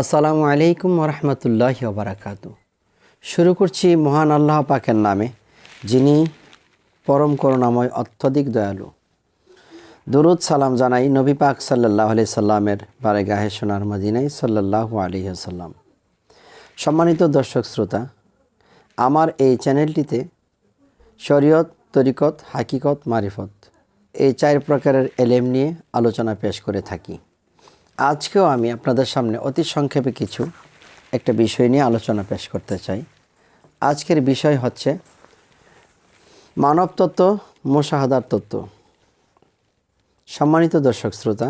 আসসালামু আলাইকুম রহমতুল্লাহ বারাকাত শুরু করছি মহান আল্লাহ পাকের নামে, যিনি পরম করুণাময়, অত্যধিক দয়ালু। দুরুদ সালাম জানাই নবী পাক সাল্লাহ আলি সাল্লামের বারে গাহে সোনার মদিনাই সাল্লাহ আলী সাল্লাম সম্মানিত দর্শক শ্রোতা, আমার এই চ্যানেলটিতে শরীয়ত, তরিকত, হাকিকত, মারিফত, এই চার প্রকারের এলেম নিয়ে আলোচনা পেশ করে থাকি। আজকেও আমি আপনাদের সামনে অতি সংক্ষেপে কিছু একটা বিষয় নিয়ে আলোচনা পেশ করতে চাই। আজকের বিষয় হচ্ছে মানব তত্ত্ব মোশাহাদার তত্ত্ব। সম্মানিত দর্শক শ্রোতা,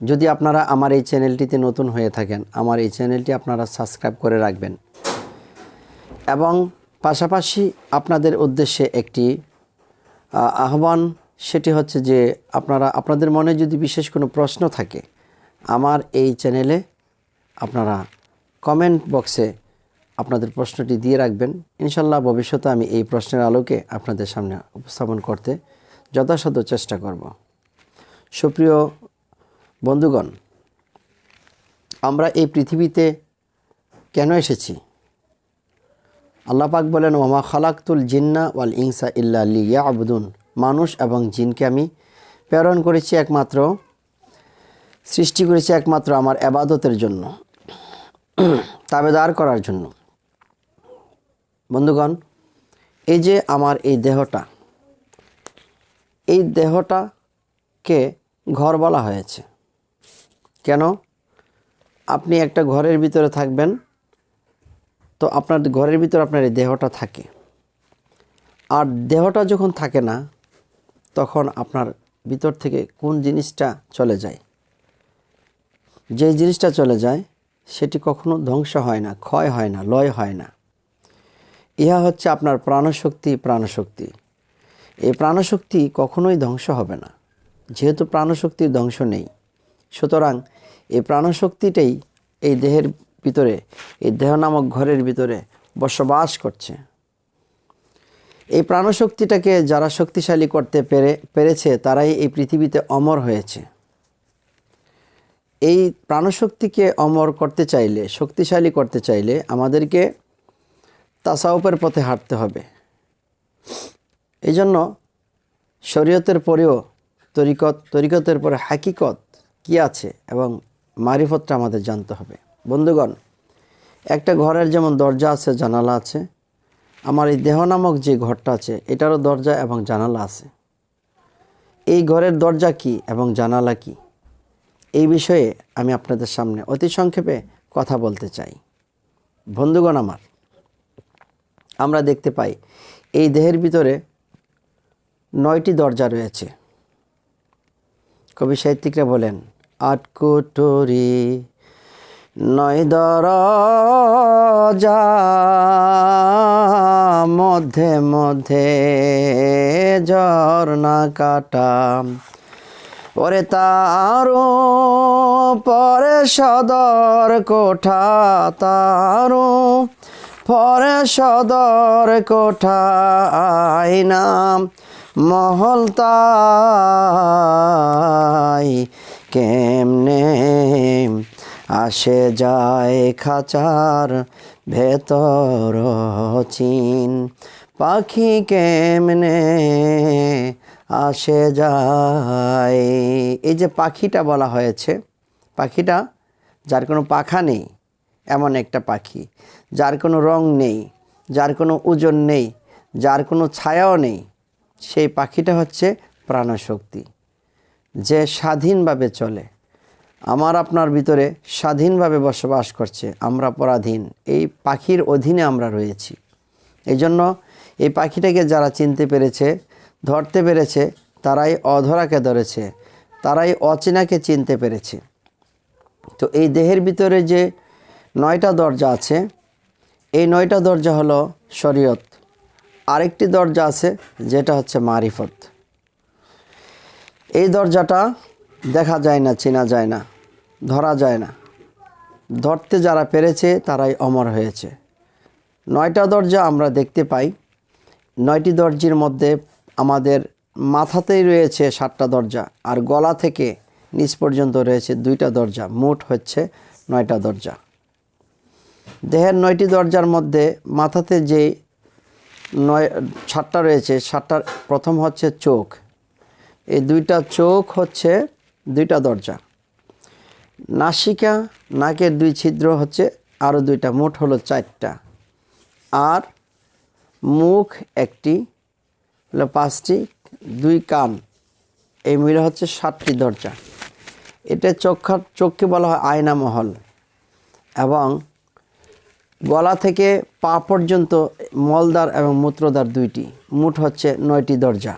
যদি আপনারা আমার এই চ্যানেলটিতে নতুন হয়ে থাকেন, আমার এই চ্যানেলটি আপনারা সাবস্ক্রাইব করে রাখবেন। এবং পাশাপাশি আপনাদের উদ্দেশ্যে একটি আহ্বান, সেটি হচ্ছে যে আপনারা, আপনাদের মনে যদি বিশেষ কোনো প্রশ্ন থাকে আমার এই চ্যানেলে আপনারা কমেন্ট বক্সে আপনাদের প্রশ্নটি দিয়ে রাখবেন। ইনশাল্লাহ ভবিষ্যতে আমি এই প্রশ্নের আলোকে আপনাদের সামনে উপস্থাপন করতে যথাসাধ্য চেষ্টা করব। সুপ্রিয় বন্ধুগণ, আমরা এই পৃথিবীতে কেন এসেছি? আল্লাহ পাক বলেন ওমা খালাকতুল জিন্না ওয়াল ইনসা ইল্লা লিয়া আবুদুন মানুষ এবং জিনকে আমি প্রেরণ করেছি একমাত্র সৃষ্টি করেছি একমাত্র আমার আবাদতের জন্য, তাবেদার করার জন্য। বন্ধুগণ, এই যে আমার এই দেহটা, এই দেহটাকে ঘর বলা হয়েছে। কেন? আপনি একটা ঘরের ভিতরে থাকবেন, তো আপনার ঘরের ভিতরে আপনার এই দেহটা থাকে। আর দেহটা যখন থাকে না, তখন আপনার ভিতর থেকে কোন জিনিসটা চলে যায়? যে জিনিসটা চলে যায়, সেটি কখনো ধ্বংস হয় না, ক্ষয় হয় না, লয় হয় না। ইহা হচ্ছে আপনার প্রাণশক্তি প্রাণশক্তি। এই প্রাণশক্তি কখনোই ধ্বংস হবে না। যেহেতু প্রাণশক্তির ধ্বংস নেই, সুতরাং এই প্রাণশক্তিটাই এই দেহের ভিতরে, এই দেহ নামক ঘরের ভিতরে বসবাস করছে। এই প্রাণশক্তিটাকে যারা শক্তিশালী করতে পেরে, পেরেছে, তারাই এই পৃথিবীতে অমর হয়েছে। এই প্রাণশক্তিকে অমর করতে চাইলে, শক্তিশালী করতে চাইলে আমাদেরকে তাসাউপের পথে হাঁটতে হবে। এই জন্য শরীয়তের পরেও তরিকত, তরিকতের পরে হাকিকত কি আছে এবং মারিফতটা আমাদের জানতে হবে। বন্ধুগণ, একটা ঘরের যেমন দরজা আছে, জানালা আছে, আমার এই দেহ নামক যে ঘরটা আছে, এটারও দরজা এবং জানালা আছে। এই ঘরের দরজা কি এবং জানালা কি? এই বিষয়ে আমি আপনাদের সামনে অতি সংক্ষেপে কথা বলতে চাই। বন্ধুগণ আমার, আমরা দেখতে পাই, এই দেহের ভিতরে নয়টি দরজা রয়েছে। কবি সাহিত্যিকরা বলেন, আট কোটরি নয় দরজা, মধ্যে মধ্যে ঝর্ণা কাটা। ওরে তারো পরে সদর কোঠা তারো পরে সদর কোঠা আইনাম মহল তাই কেমনে আসে যায় খাঁচার ভেতর চিন পাখি কেমনে আসে যায়। এই যে পাখিটা বলা হয়েছে, পাখিটা যার কোনো পাখা নেই, এমন একটা পাখি। যার কোনো রং নেই, যার কোনো ওজন নেই, যার কোনো ছায়াও নেই, সেই পাখিটা হচ্ছে প্রাণশক্তি। যে স্বাধীনভাবে চলে, আমার আপনার ভিতরে স্বাধীনভাবে বসবাস করছে, আমরা পরাধীন, এই পাখির অধীনে আমরা রয়েছি। এই জন্য এই পাখিটাকে যারা চিনতে পেরেছে ধরতে পেরেছে, তারাই অধরাকে ধরেছে, তারাই অচেনাকে চিনতে পেরেছে। তো এই দেহের ভিতরে যে নয়টা দরজা আছে, এই নয়টা দরজা হলো শরীয়ত। আরেকটি দরজা আছে, যেটা হচ্ছে মারিফত। এই দরজাটা দেখা যায় না, চেনা যায় না, ধরা যায় না। ধরতে যারা পেরেছে, তারাই অমর হয়েছে। নয়টা দরজা আমরা দেখতে পাই। নয়টি দরজির মধ্যে আমাদের মাথাতেই রয়েছে সাতটা দরজা আর গলা থেকে নিচ পর্যন্ত রয়েছে দুইটা দরজা। মোট হচ্ছে নয়টা দরজা। দেহের নয়টি দরজার মধ্যে মাথাতে যে নয়, সাতটা রয়েছে, সাতটার প্রথম হচ্ছে চোখ। এই দুইটা চোখ হচ্ছে দুইটা দরজা। নাসিকা, নাকের দুই ছিদ্র হচ্ছে আরও দুইটা, মোট হলো চারটা। আর মুখ একটি হলো পাঁচটি, দুই কান এই মিলে হচ্ছে সাতটি দরজা। এটা চোখা চোখকে বলা হয় আয়না মহল। এবং গলা থেকে পা পর্যন্ত মলদার এবং মূত্রদ্বার দুইটি। মুঠ হচ্ছে নয়টি দরজা।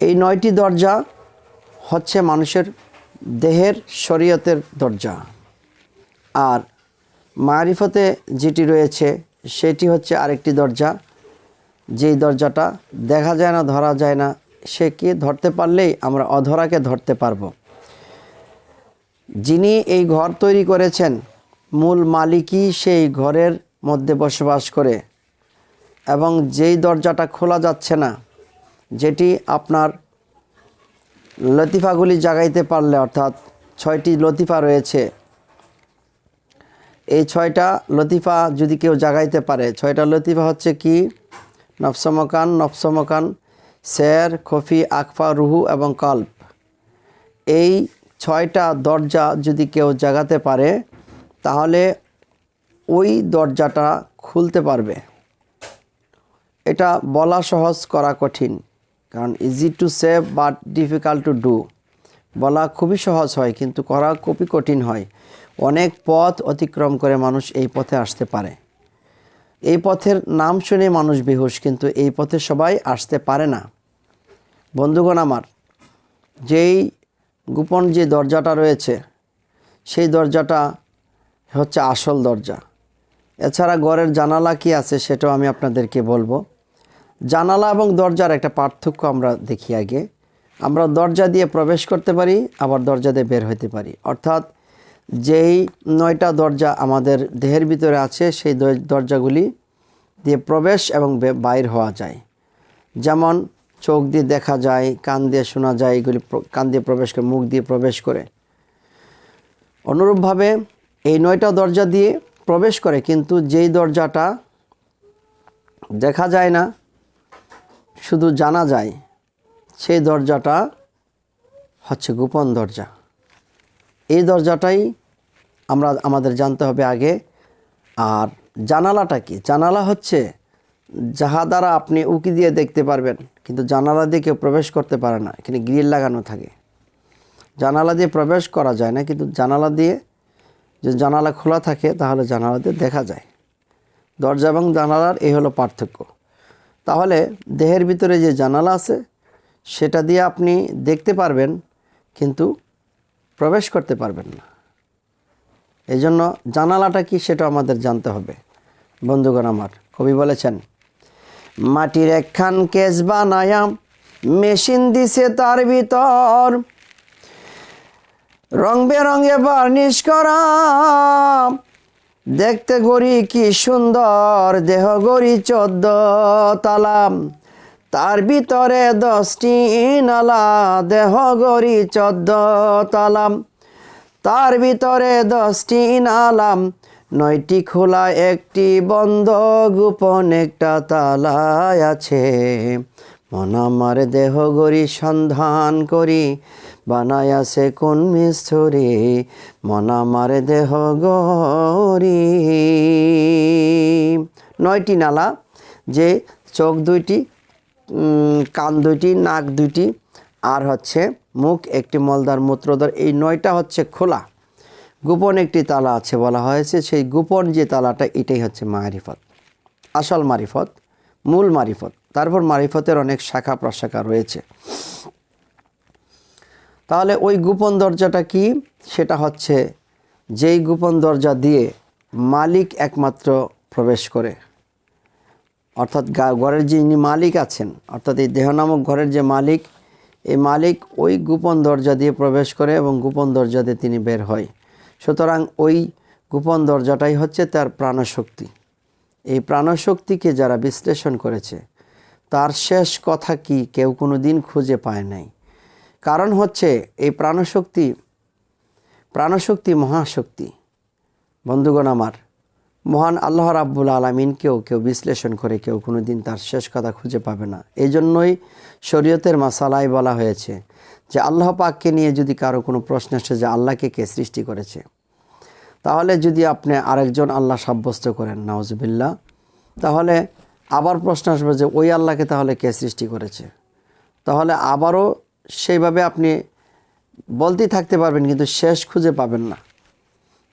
এই নয়টি দরজা হচ্ছে মানুষের দেহের, শরীয়তের দরজা। আর মারিফতে যেটি রয়েছে, সেটি হচ্ছে আরেকটি দরজা। যেই দরজাটা দেখা যায় না, ধরা যায় না, সে কি ধরতে পারলেই আমরা অধরাকে ধরতে পারব। যিনি এই ঘর তৈরি করেছেন, মূল মালিকই সেই ঘরের মধ্যে বসবাস করে। এবং যেই দরজাটা খোলা যাচ্ছে না, যেটি আপনার লতিফাগুলি জাগাইতে পারলে, অর্থাৎ ছয়টি লতিফা রয়েছে, এই ছয়টা লতিফা যদি কেউ জাগাইতে পারে, ছয়টা লতিফা হচ্ছে কি? নফসমকান নফসমকান শের খফি, আকফা, রুহু এবং কল্প। এই ছয়টা দরজা যদি কেউ জাগাতে পারে, তাহলে ওই দরজাটা খুলতে পারবে। এটা বলা সহজ, করা কঠিন, কারণ easy to save but difficult to do বলা খুবই সহজ হয়, কিন্তু করা খুবই কঠিন হয়। অনেক পথ অতিক্রম করে মানুষ এই পথে আসতে পারে। এই পথের নাম শুনে মানুষ বেহুশ, কিন্তু এই পথে সবাই আসতে পারে না। বন্ধুগণ আমার, যেই গোপন যে দরজাটা রয়েছে, সেই দরজাটা হচ্ছে আসল দরজা। এছাড়া ঘরের জানালা কি আছে সেটাও আমি আপনাদেরকে বলব। জানালা এবং দরজার একটা পার্থক্য আমরা দেখি আগে। আমরা দরজা দিয়ে প্রবেশ করতে পারি, আবার দরজা দিয়ে বের হতে পারি। অর্থাৎ যেই নয়টা দরজা আমাদের দেহের ভিতরে আছে, সেই দরজাগুলি দিয়ে প্রবেশ এবং বাইর হওয়া যায়। যেমন চোখ দিয়ে দেখা যায়, কান দিয়ে শোনা যায়, এগুলি কান দিয়ে প্রবেশ করে, মুখ দিয়ে প্রবেশ করে। অনুরূপভাবে এই নয়টা দরজা দিয়ে প্রবেশ করে, কিন্তু যেই দরজাটা দেখা যায় না, শুধু জানা যায়, সেই দরজাটা হচ্ছে গোপন দরজা। এই দরজাটাই আমরা, আমাদের জানতে হবে আগে। আর জানালাটা কি? জানালা হচ্ছে যাহা দ্বারা আপনি উকি দিয়ে দেখতে পারবেন, কিন্তু জানালা দিয়ে কেউ প্রবেশ করতে পারে না, এখানে গ্রিল লাগানো থাকে। জানালা দিয়ে প্রবেশ করা যায় না, কিন্তু জানালা দিয়ে যে জানালা খোলা থাকে, তাহলে জানালা দিয়ে দেখা যায়। দরজা এবং জানালার এই হলো পার্থক্য। তাহলে দেহের ভিতরে যে জানালা আছে, সেটা দিয়ে আপনি দেখতে পারবেন, কিন্তু প্রবেশ করতে পারবেন না। এই জন্য জানালাটা কি সেটা আমাদের জানতে হবে। বন্ধুগণ আমার, কবি বলেছেন, মাটির একখান কেস বানায়াম মেশিন দিছে তার ভিতর। রং বেরঙে বার্নিশ করা। দেখতে গড়ি কি সুন্দর, দেহ গড়ি চোদ্দ তালাম তার ভিতরে দশটি নালা দেহ গড়ি চোদ্দ তালাম। তার ভিতরে দশটি নালাম নয়টি খোলা, একটি বন্ধ, গোপন একটা তালায় আছে। মন আমার দেহ গড়ি সন্ধান করি, বানায় আছে কোন মিস্তরি। মন আমার দেহ গড়ি। নয়টি নালা, যে চোখ দুইটি কান দুইটি, নাক দুইটি, আর হচ্ছে মুখ একটি মলদার মূত্রদ্বার। এই নয়টা হচ্ছে খোলা। গোপন একটি তালা আছে বলা হয়েছে। সেই গোপন যে তালাটা, এটাই হচ্ছে মারিফত। আসল মারিফত, মূল মারিফত। তারপর মারিফতের অনেক শাখা প্রশাখা রয়েছে। তাহলে ওই গোপন দরজাটা কি? সেটা হচ্ছে যেই গোপন দরজা দিয়ে মালিক একমাত্র প্রবেশ করে। অর্থাৎ ঘরের যিনি মালিক আছেন, অর্থাৎ এই দেহ নামক ঘরের যে মালিক, এই মালিক ওই গোপন দরজা দিয়ে প্রবেশ করে এবং গোপন দরজা দিয়ে তিনি বের হয়। সুতরাং ওই গোপন দরজাটাই হচ্ছে তার প্রাণশক্তি। এই প্রাণশক্তিকে যারা বিশ্লেষণ করেছে, তার শেষ কথা কি কেউ কোনো দিন খুঁজে পায় নাই। কারণ হচ্ছে এই প্রাণশক্তি প্রাণশক্তি মহাশক্তি। বন্ধুগণ আমার মহান আল্লাহ রাব্বুল আলমিনকেও কেউ বিশ্লেষণ করে কেউ কোনো দিন তার শেষ কথা খুঁজে পাবে না। এই জন্যই শরীয়তের মাসালায় বলা হয়েছে যে আল্লাহ পাককে নিয়ে যদি কারও কোনো প্রশ্ন আসে যে আল্লাহকে কে সৃষ্টি করেছে, তাহলে যদি আপনি আরেকজন আল্লাহ সাব্যস্ত করেন নাউজবিল্লা তাহলে আবার প্রশ্ন আসবে যে ওই আল্লাহকে তাহলে কে সৃষ্টি করেছে? তাহলে আবারও সেইভাবে আপনি বলতেই থাকতে পারবেন কিন্তু শেষ খুঁজে পাবেন না।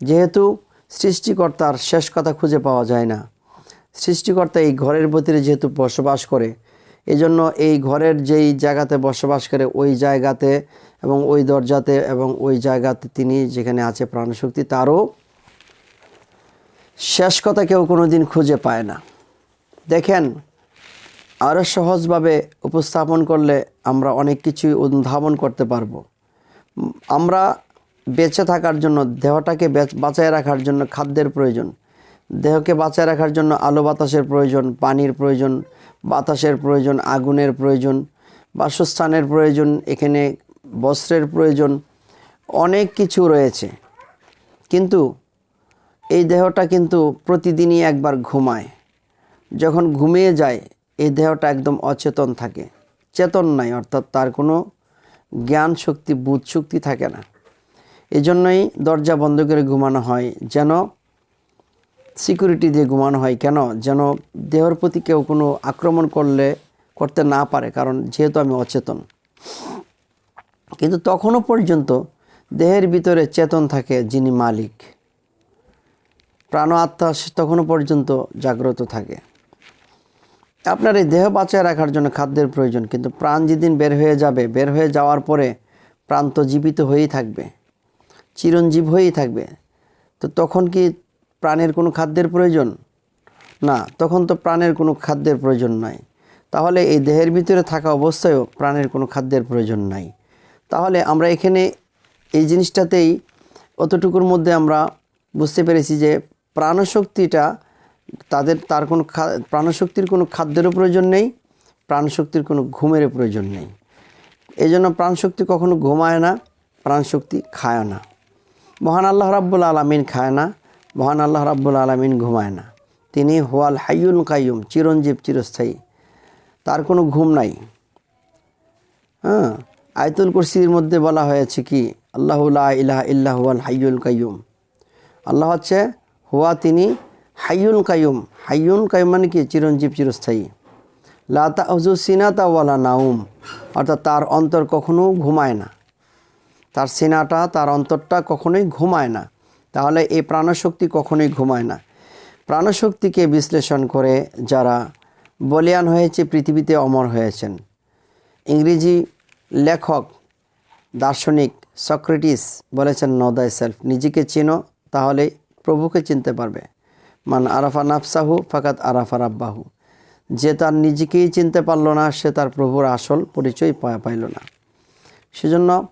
যেহেতু সৃষ্টিকর্তার শেষ কথা খুঁজে পাওয়া যায় না। সৃষ্টিকর্তা এই ঘরের ভিতরে যেহেতু বসবাস করে, এজন্য এই ঘরের যেই জায়গাতে বসবাস করে, ওই জায়গাতে এবং ওই দরজাতে এবং ওই জায়গাতে তিনি যেখানে আছে প্রাণশক্তি, তারও শেষ কথা কেউ কোনো দিন খুঁজে পায় না। দেখেন আরও সহজভাবে উপস্থাপন করলে আমরা অনেক কিছুই অনুধাবন করতে পারব। আমরা বেঁচে থাকার জন্য, দেহটাকে বেচ- বাঁচায় রাখার জন্য খাদ্যের প্রয়োজন। দেহকে বাঁচায় রাখার জন্য আলো বাতাসের প্রয়োজন, পানির প্রয়োজন, বাতাসের প্রয়োজন, আগুনের প্রয়োজন, বাসস্থানের প্রয়োজন, এখানে বস্ত্রের প্রয়োজন, অনেক কিছু রয়েছে। কিন্তু এই দেহটা কিন্তু প্রতিদিনই একবার ঘুমায়। যখন ঘুমিয়ে যায়, এই দেহটা একদম অচেতন থাকে। চেতন নাই, অর্থাৎ তার কোনো জ্ঞান শক্তি বুধ শক্তি থাকে না। এই জন্যই দরজা বন্ধ করে ঘুমানো হয়। যেন সিকিউরিটি দিয়ে ঘুমানো হয়। কেন? যেন দেহর প্রতি কেউ কোনো আক্রমণ করলে, করতে না পারে। কারণ যেহেতু আমি অচেতন। কিন্তু তখনও পর্যন্ত দেহের ভিতরে চেতন থাকে যিনি মালিক। প্রাণ আত্মা তখনও পর্যন্ত জাগ্রত থাকে। আপনার এই দেহ বাঁচায় রাখার জন্য খাদ্যের প্রয়োজন। কিন্তু প্রাণ যেদিন বের হয়ে যাবে, বের হয়ে যাওয়ার পরে প্রাণ তো জীবিত হয়েই থাকবে। চিরঞ্জীব হয়েই থাকবে। তো তখন কি প্রাণের কোনো খাদ্যের প্রয়োজন? না, তখন তো প্রাণের কোনো খাদ্যের প্রয়োজন নাই। তাহলে এই দেহের ভিতরে থাকা অবস্থায়ও প্রাণের কোনো খাদ্যের প্রয়োজন নাই। তাহলে আমরা এখানে এই জিনিসটাতেই অতটুকুর মধ্যে আমরা বুঝতে পেরেছি যে প্রাণশক্তিটা তাদের, তার কোনো প্রাণশক্তির কোনো খাদ্যেরও প্রয়োজন নেই, প্রাণশক্তির কোনো ঘুমেরও প্রয়োজন নেই। এই জন্য প্রাণশক্তি কখনো ঘুমায় না, প্রাণশক্তি খায় না। মহান আল্লাহ রাব্বুল আলমিন খায় না, মহান আল্লাহ রাব্বুল আলমিন ঘুমায় না। তিনি হোয়াল হাইয়ুল কাইয়ুম, চিরঞ্জীব চিরস্থায়ী। তার কোনো ঘুম নাই। হ্যাঁ আয়তুল কুরসির মধ্যে বলা হয়েছে কি, আল্লাহ ইলাহা ইল্লাহ হুয়াল হাইয়ুল কাইয়ুম। আল্লাহ হচ্ছে হুয়া, তিনি হাইয়ুল কাইয়ুম। হাইয়ুল কাইয়ুম মানে কি? চিরঞ্জীব চিরস্থায়ী। লাতা হজু সিনাতা ওয়ালা নাউম অর্থাৎ তার অন্তর কখনো ঘুমায় না। তার সিনাটা, তার অন্তরটা কখনোই ঘুমায় না। তাহলে এই প্রাণশক্তি কখনোই ঘুমায় না। প্রাণশক্তিকে বিশ্লেষণ করে যারা বলিয়ান হয়েছে, পৃথিবীতে অমর হয়েছেন। ইংরেজি লেখক, দার্শনিক সক্রেটিস বলেছেন নো দাই সেলফ নিজেকে চিনো, তাহলে প্রভুকে চিনতে পারবে। মান আরাফা নাফসাহু, ফাকাত আরাফা রাব্বাহু। যে তার নিজেকেই চিনতে পারল না, সে তার প্রভুর আসল পরিচয় পাইল না। সেজন্য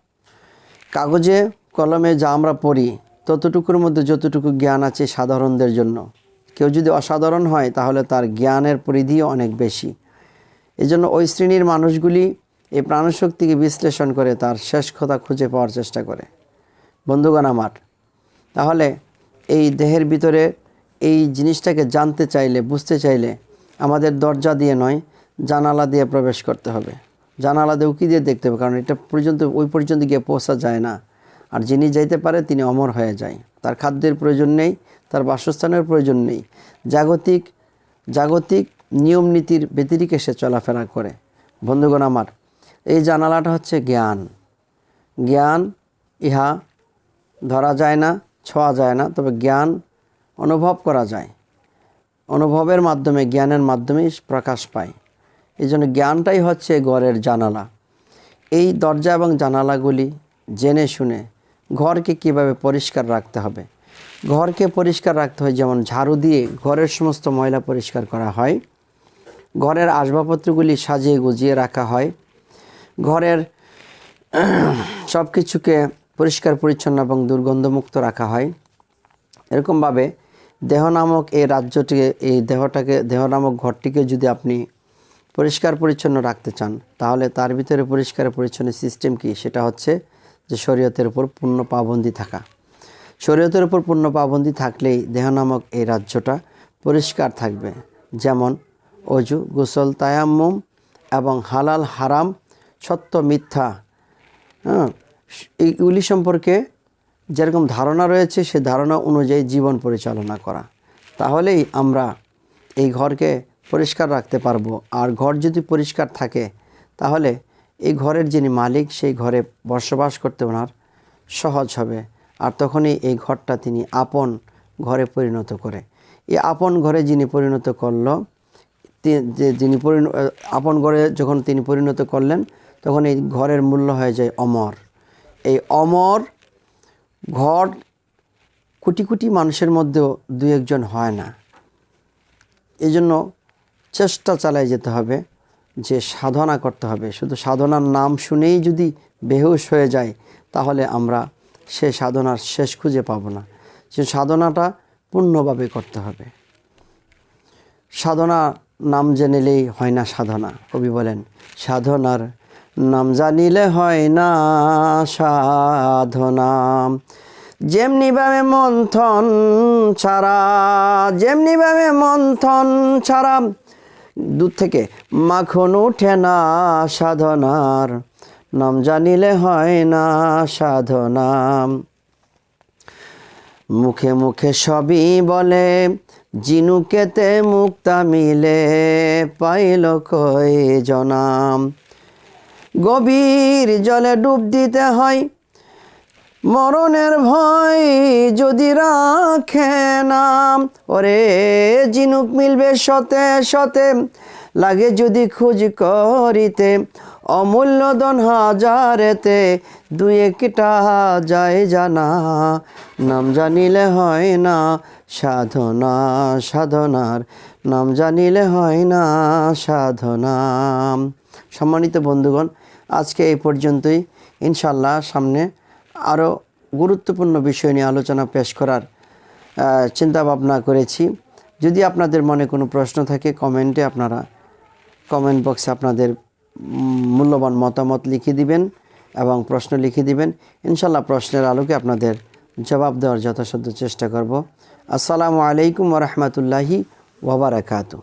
কাগজে, কলমে যা আমরা পড়ি, ততটুকুর মধ্যে যতটুকু জ্ঞান আছে সাধারণদের জন্য। কেউ যদি অসাধারণ হয়, তাহলে তার জ্ঞানের পরিধিও অনেক বেশি। এই জন্য ওই শ্রেণির মানুষগুলি এই প্রাণশক্তিকে বিশ্লেষণ করে তার শেষ কথা খুঁজে পাওয়ার চেষ্টা করে। বন্ধুগণ আমার, তাহলে এই দেহের ভিতরে এই জিনিসটাকে জানতে চাইলে, বুঝতে চাইলে আমাদের দরজা দিয়ে নয়, জানালা দিয়ে প্রবেশ করতে হবে। জানালা উকি দিয়ে দেখতে হবে? কারণ এটা পর্যন্ত, ওই পর্যন্ত গিয়ে পৌঁছা যায় না। আর যিনি যাইতে পারে, তিনি অমর হয়ে যায়। তার খাদ্যের প্রয়োজন নেই, তার বাসস্থানের প্রয়োজন নেই। জাগতিক জাগতিক নিয়ম নীতির ব্যতিরিকে সে চলাফেরা করে। বন্ধুগণ আমার, এই জানালাটা হচ্ছে জ্ঞান। জ্ঞান ইহা ধরা যায় না, ছোঁয়া যায় না, তবে জ্ঞান অনুভব করা যায়। অনুভবের মাধ্যমে, জ্ঞানের মাধ্যমেই প্রকাশ পায়। এই জন্য জ্ঞানটাই হচ্ছে ঘরের জানালা। এই দরজা এবং জানালাগুলি জেনে শুনে ঘরকে কীভাবে পরিষ্কার রাখতে হবে? ঘরকে পরিষ্কার রাখতে হয় যেমন ঝাড়ু দিয়ে ঘরের সমস্ত ময়লা পরিষ্কার করা হয়। ঘরের আসবাবপত্রগুলি সাজিয়ে গুজিয়ে রাখা হয়। ঘরের সব কিছুকে পরিষ্কার, পরিচ্ছন্ন এবং দুর্গন্ধমুক্ত রাখা হয়। এরকমভাবে দেহ নামক এই রাজ্যটিকে, এই দেহটাকে দেহ নামক ঘরটিকে যদি আপনি পরিষ্কার পরিচ্ছন্ন রাখতে চান, তাহলে তার ভিতরে পরিষ্কার পরিচ্ছন্ন সিস্টেম কি? সেটা হচ্ছে যে শরীয়তের উপর পূর্ণ পাবন্দি থাকা। শরীয়তের উপর পূর্ণ পাবন্দি থাকলেই দেহ নামক এই রাজ্যটা পরিষ্কার থাকবে। যেমন অজু, গোসল, তায়াম্মুম এবং হালাল, হারাম, সত্য, মিথ্যা হ্যাঁ এইগুলি সম্পর্কে যেরকম ধারণা রয়েছে, সে ধারণা অনুযায়ী জীবন পরিচালনা করা। তাহলেই আমরা এই ঘরকে পরিষ্কার রাখতে পারব। আর ঘর যদি পরিষ্কার থাকে, তাহলে এই ঘরের যিনি মালিক, সেই ঘরে বসবাস করতে ওনার সহজ হবে। আর তখনই এই ঘরটা তিনি আপন ঘরে পরিণত করে। এই আপন ঘরে যিনি পরিণত করল যিনি পরিণ, আপন ঘরে যখন তিনি পরিণত করলেন, তখন এই ঘরের মূল্য হয়ে যায় অমর। এই অমর ঘর কোটি কোটি মানুষের মধ্যেও দু একজন হয় না। এই জন্য চেষ্টা চালায় যেতে হবে, যে সাধনা করতে হবে। শুধু সাধনার নাম শুনেই যদি বেহুশ হয়ে যায়, তাহলে আমরা সে সাধনার শেষ খুঁজে পাব না। সে সাধনাটা পূর্ণভাবে করতে হবে। সাধনা নাম জেনেলেই হয় না সাধনা। কবি বলেন, সাধনার নাম জানিলে হয় না সাধনা। যেমনিভাবে মন্থন ছাড়া যেমনিভাবে মন্থন ছাড়া দূর থেকে। মাখন উঠে না সাধনার, নাম জানিলে হয় না সাধনা মুখে মুখে সবই বলে, জিনুকেতে মুক্তা মিলে, পাইল কই জনাম। গভীর জলে ডুব দিতে হয় মরণের ভয় যদি রাখে নাম। ওরে জিনুক মিলবে সতে শতে লাগে যদি খুঁজ করিতে। অমূল্য দন হাজারেতে দুই একটা যায় জানা। নাম জানিলে হয় না সাধনা, সাধনার। নাম জানিলে হয় না সাধনা। সম্মানিত বন্ধুগণ, আজকে এই পর্যন্তই। ইনশাল্লাহ সামনে আরও গুরুত্বপূর্ণ বিষয় নিয়ে আলোচনা পেশ করার চিন্তা ভাবনা করেছি। যদি আপনাদের মনে কোনো প্রশ্ন থাকে, কমেন্টে আপনারা কমেন্ট বক্সে আপনাদের মূল্যবান মতামত লিখে দিবেন এবং প্রশ্ন লিখে দিবেন। ইনশাল্লাহ প্রশ্নের আলোকে আপনাদের জবাব দেওয়ার যথাসাধ্য চেষ্টা করব। আসসালামু আলাইকুম রহমতুল্লাহি ওবরাকাতু